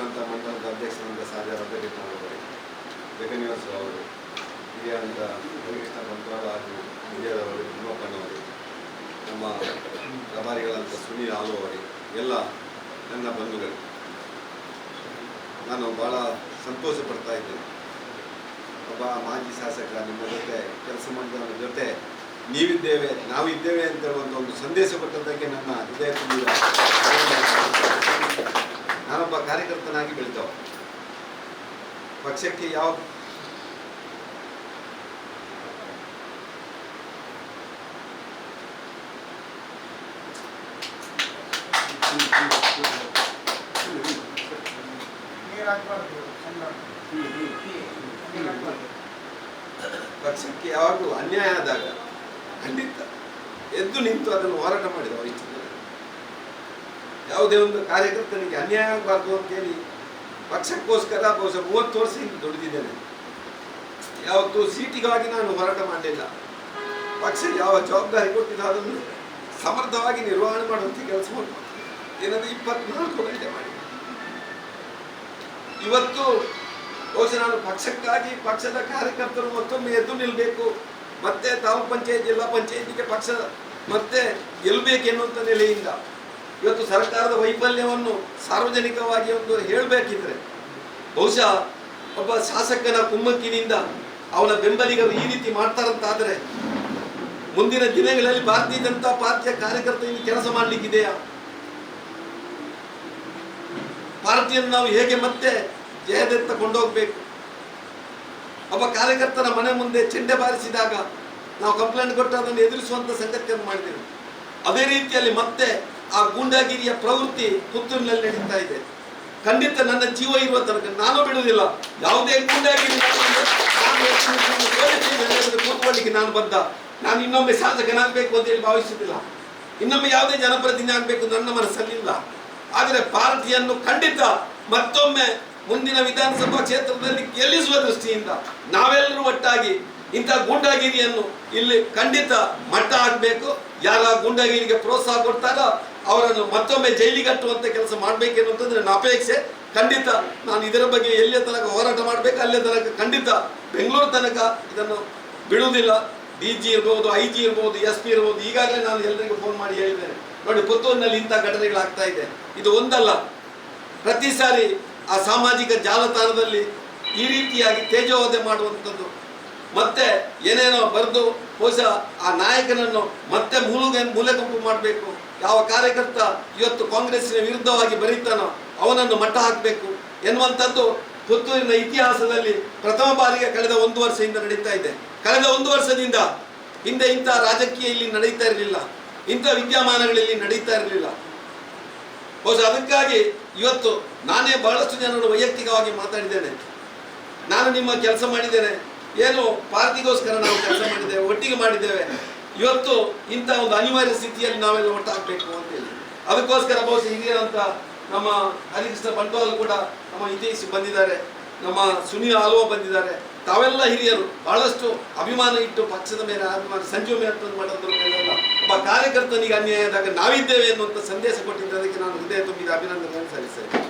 ಪುತ್ತೂರಿನಂಥ ಮಂಡಲದ ಸಾಧ್ಯ ಸಾಜಾ ರಬ್ಬೆಗಿಟ್ಟವರು ಜಗನ್ನಿವಾಸ ಅವರು ಹಿರಿಯಂತ ಹರಿಕೃಷ್ಣ ಬಂಟ್ವಾಳ ಹಾಗೂ ಹಿರಿಯರವರು ತಿಮ್ಮಪ್ಪನವರು ನಮ್ಮ ಪ್ರಭಾರಿಗಳಂತ ಸುನೀಲ್ ಆಲು ಅವರೇ, ಎಲ್ಲ ನನ್ನ ಬಂಧುಗಳು. ನಾನು ಭಾಳ ಸಂತೋಷ ಪಡ್ತಾ ಇದ್ದೇನೆ. ಒಬ್ಬ ಮಾಜಿ ಶಾಸಕ ನಿಮ್ಮ ಜೊತೆ, ಕೆಲಸ ಮಾಡಿದವರ ಜೊತೆ ನೀವಿದ್ದೇವೆ, ನಾವಿದ್ದೇವೆ ಅಂತ ಒಂದು ಒಂದು ಸಂದೇಶ ಕೊಟ್ಟದ್ದಕ್ಕೆ ನನ್ನ ಹೃದಯ ತುಂಬಿದ. ನಾನೊಬ್ಬ ಕಾರ್ಯಕರ್ತನಾಗಿ ಬೆಳಿತಾವ. ಪಕ್ಷಕ್ಕೆ ಯಾವ ಪಕ್ಷಕ್ಕೆ ಯಾವಾಗಲೂ ಅನ್ಯಾಯ ಆದಾಗ ಖಂಡಿತ ಎದ್ದು ನಿಂತು ಅದನ್ನು ಹೋರಾಟ ಮಾಡಿದವ ಇಷ್ಟು ಯಾವುದೇ ಒಂದು ಕಾರ್ಯಕರ್ತನಿಗೆ ಅನ್ಯಾಯ ಆಗಬಾರ್ದು ಅಂತೇಳಿ ಪಕ್ಷಕ್ಕೋಸ್ಕರ ಬಹುಶಃ ಮೂವತ್ತು ವರ್ಷ ಹಿಂದೆ ದುಡಿದಿದ್ದೇನೆ. ಯಾವತ್ತೂ ಸೀಟಿಗಾಗಿ ನಾನು ಹೋರಾಟ ಮಾಡಲಿಲ್ಲ. ಪಕ್ಷ ಯಾವ ಜವಾಬ್ದಾರಿ ಕೊಟ್ಟಿದ್ದ ಅದನ್ನು ಸಮರ್ಥವಾಗಿ ನಿರ್ವಹಣೆ ಮಾಡುವಂಥ ಕೆಲಸವನ್ನು ಏನಂದ್ರೆ ಇಪ್ಪತ್ನಾಲ್ಕು ಗಂಟೆ ಮಾಡಿ ಇವತ್ತು ಬಹುಶಃ ನಾನು ಪಕ್ಷಕ್ಕಾಗಿ ಪಕ್ಷದ ಕಾರ್ಯಕರ್ತರು ಮತ್ತೊಮ್ಮೆ ಎದ್ದು ನಿಲ್ಲಬೇಕು ಮತ್ತೆ ತಾಲೂಕು ಪಂಚಾಯತ್ ಜಿಲ್ಲಾ ಪಂಚಾಯತಿಗೆ ಪಕ್ಷ ಮತ್ತೆ ಗೆಲ್ಲಬೇಕು ಎನ್ನುವಂಥ ನೆಲೆಯಿಂದ ಇವತ್ತು ಸರ್ಕಾರದ ವೈಫಲ್ಯವನ್ನು ಸಾರ್ವಜನಿಕವಾಗಿ ಒಂದು ಹೇಳಬೇಕಿದ್ರೆ ಬಹುಶಃ ಒಬ್ಬ ಶಾಸಕನ ಕುಮ್ಮಕ್ಕಿನಿಂದ ಅವನ ಬೆಂಬಲಿಗರು ಈ ರೀತಿ ಮಾಡ್ತಾರಂತಾದರೆ ಮುಂದಿನ ದಿನಗಳಲ್ಲಿ ಭಾರತೀಯ ಜನತಾ ಪಾರ್ಟಿಯ ಕಾರ್ಯಕರ್ತ ಇಲ್ಲಿ ಕೆಲಸ ಮಾಡಲಿಕ್ಕಿದೆಯಾ? ಪಾರ್ಟಿಯನ್ನು ನಾವು ಹೇಗೆ ಮತ್ತೆ ಜಯದತ್ತ ಕೊಂಡೋಗ್ಬೇಕು? ಒಬ್ಬ ಕಾರ್ಯಕರ್ತನ ಮನೆ ಮುಂದೆ ಚೆಂಡೆ ಬಾರಿಸಿದಾಗ ನಾವು ಕಂಪ್ಲೇಂಟ್ ಕೊಟ್ಟು ಅದನ್ನು ಎದುರಿಸುವಂತ ಸಂಗತಿಯನ್ನು ಮಾಡಿದ್ದೇವೆ. ಅದೇ ರೀತಿಯಲ್ಲಿ ಮತ್ತೆ ಆ ಗೂಂಡಾಗಿರಿಯ ಪ್ರವೃತ್ತಿ ಪುತ್ತೂರಿನಲ್ಲಿ ನಡೀತಾ ಇದೆ. ಖಂಡಿತ ನನ್ನ ಜೀವ ಇರುವ ತನಕ ನಾನು ಬಿಡುವುದಿಲ್ಲ. ಯಾವುದೇ ಗೂಂಡಾಗಿರಿ ಕೂತ್ಕೊಳ್ಳಿಕ್ಕೆ ನಾನು ಬದ್ಧ ನಾನು ಇನ್ನೊಮ್ಮೆ ಸಾಧಕನಾಗಬೇಕು ಅಂತ ಹೇಳಿ ಭಾವಿಸುವುದಿಲ್ಲ. ಇನ್ನೊಮ್ಮೆ ಯಾವುದೇ ಜನಪ್ರತಿನಿಧಿ ಆಗಬೇಕು ನನ್ನ ಮನಸ್ಸಲ್ಲಿಲ್ಲ. ಆದರೆ ಪಾರ್ಟಿಯನ್ನು ಖಂಡಿತ ಮತ್ತೊಮ್ಮೆ ಮುಂದಿನ ವಿಧಾನಸಭಾ ಕ್ಷೇತ್ರದಲ್ಲಿ ಗೆಲ್ಲಿಸುವ ದೃಷ್ಟಿಯಿಂದ ನಾವೆಲ್ಲರೂ ಒಟ್ಟಾಗಿ ಇಂಥ ಗೂಂಡಾಗಿರಿಯನ್ನು ಇಲ್ಲಿ ಖಂಡಿತ ಮಟ್ಟ ಹಾಕಬೇಕು. ಯಾರ ಗೂಂಡಾಗಿರಿಗೆ ಪ್ರೋತ್ಸಾಹ ಕೊಡ್ತಾರೋ ಅವರನ್ನು ಮತ್ತೊಮ್ಮೆ ಜೈಲಿಗೆ ಕಟ್ಟುವಂತ ಕೆಲಸ ಮಾಡಬೇಕೆನ್ನುವಂಥದ್ದು ನನ್ನ ಅಪೇಕ್ಷೆ. ಖಂಡಿತ ನಾನು ಇದರ ಬಗ್ಗೆ ಎಲ್ಲಿಯ ತನಕ ಹೋರಾಟ ಮಾಡಬೇಕು ಅಲ್ಲಿಯ ತನಕ ಖಂಡಿತ ಬೆಂಗಳೂರು ತನಕ ಇದನ್ನು ಬಿಡುವುದಿಲ್ಲ. ಡಿ ಜಿ ಇರ್ಬೋದು ಐ ಜಿ ಇರ್ಬೋದು, ಎಸ್ ಪಿ ಇರ್ಬೋದು, ಈಗಾಗಲೇ ನಾನು ಎಲ್ಲರಿಗೂ ಫೋನ್ ಮಾಡಿ ಹೇಳಿದ್ದೇನೆ. ನೋಡಿ, ಪುತ್ತೂರಿನಲ್ಲಿ ಇಂಥ ಘಟನೆಗಳಾಗ್ತಾ ಇದೆ. ಇದು ಒಂದಲ್ಲ. ಪ್ರತಿ ಸಾರಿ ಆ ಸಾಮಾಜಿಕ ಜಾಲತಾಣದಲ್ಲಿ ಈ ರೀತಿಯಾಗಿ ತೇಜೋವಧೆ ಮಾಡುವಂಥದ್ದು ಮತ್ತೆ ಏನೇನೋ ಬರೆದು ಬಹುಶಃ ಆ ನಾಯಕನನ್ನು ಮತ್ತೆ ಮೂಲೆ ಮೂಲೆಗುಂಪು ಮಾಡಬೇಕು. ಯಾವ ಕಾರ್ಯಕರ್ತ ಇವತ್ತು ಕಾಂಗ್ರೆಸ್ಸಿನ ವಿರುದ್ಧವಾಗಿ ಬರೀತಾನೋ ಅವನನ್ನು ಮಟ್ಟ ಹಾಕಬೇಕು. ಎನ್ನುವಂಥದ್ದು ಪುತ್ತೂರಿನ ಇತಿಹಾಸದಲ್ಲಿ ಪ್ರಥಮ ಬಾರಿಗೆ ಕಳೆದ ಒಂದು ವರ್ಷದಿಂದ ನಡೀತಾ ಇದೆ. ಕಳೆದ ಒಂದು ವರ್ಷದಿಂದ ಹಿಂದೆ ಇಂಥ ರಾಜಕೀಯ ಇಲ್ಲಿ ನಡೀತಾ ಇರಲಿಲ್ಲ. ಇಂಥ ವಿದ್ಯಮಾನಗಳಲ್ಲಿ ನಡೀತಾ ಇರಲಿಲ್ಲ. ಬಹುಶಃ ಅದಕ್ಕಾಗಿ ಇವತ್ತು ನಾನೇ ಬಹಳಷ್ಟು ಜನರು ವೈಯಕ್ತಿಕವಾಗಿ ಮಾತಾಡಿದ್ದೇನೆ. ನಾನು ನಿಮ್ಮ ಕೆಲಸ ಮಾಡಿದ್ದೇನೆ. ಏನು ಪಾರ್ಟಿಗೋಸ್ಕರ ನಾವು ಕೆಲಸ ಮಾಡಿದ್ದೇವೆ, ಒಟ್ಟಿಗೆ ಮಾಡಿದ್ದೇವೆ. ಇವತ್ತು ಇಂಥ ಒಂದು ಅನಿವಾರ್ಯ ಸ್ಥಿತಿಯಲ್ಲಿ ನಾವೆಲ್ಲ ಒಟ್ಟಾಗಬೇಕು ಅಂತ ಅಂತೇಳಿ. ಅದಕ್ಕೋಸ್ಕರ ಬಹುಶಃ ಹಿರಿಯರಂತ ನಮ್ಮ ಹರಿಕೃಷ್ಣ ಬಂಟ್ವಾಲ್ ಕೂಡ ನಮ್ಮ ಇತಿಹಾಸ ಬಂದಿದ್ದಾರೆ. ನಮ್ಮ ಸುನೀಲ್ ಆಲ್ವಾ ಬಂದಿದ್ದಾರೆ. ತಾವೆಲ್ಲ ಹಿರಿಯರು, ಬಹಳಷ್ಟು ಅಭಿಮಾನ ಇಟ್ಟು ಪಕ್ಷದ ಮೇಲೆ ಅಭಿಮಾನ, ಸಂಜೀವ ಮೇತ್ತನ್ನು ಮಾಡೋದ್ರ ಒಬ್ಬ ಕಾರ್ಯಕರ್ತನಿಗೆ ಅನ್ಯಾಯ ಆದಾಗ ನಾವಿದ್ದೇವೆ ಅನ್ನುವಂಥ ಸಂದೇಶ ಕೊಟ್ಟಿದ್ದ ಅದಕ್ಕೆ ನಾನು ಹೃದಯ ತುಂಬಿದ ಅಭಿನಂದನೆ ಸಲ್ಲಿಸ್ತೇನೆ.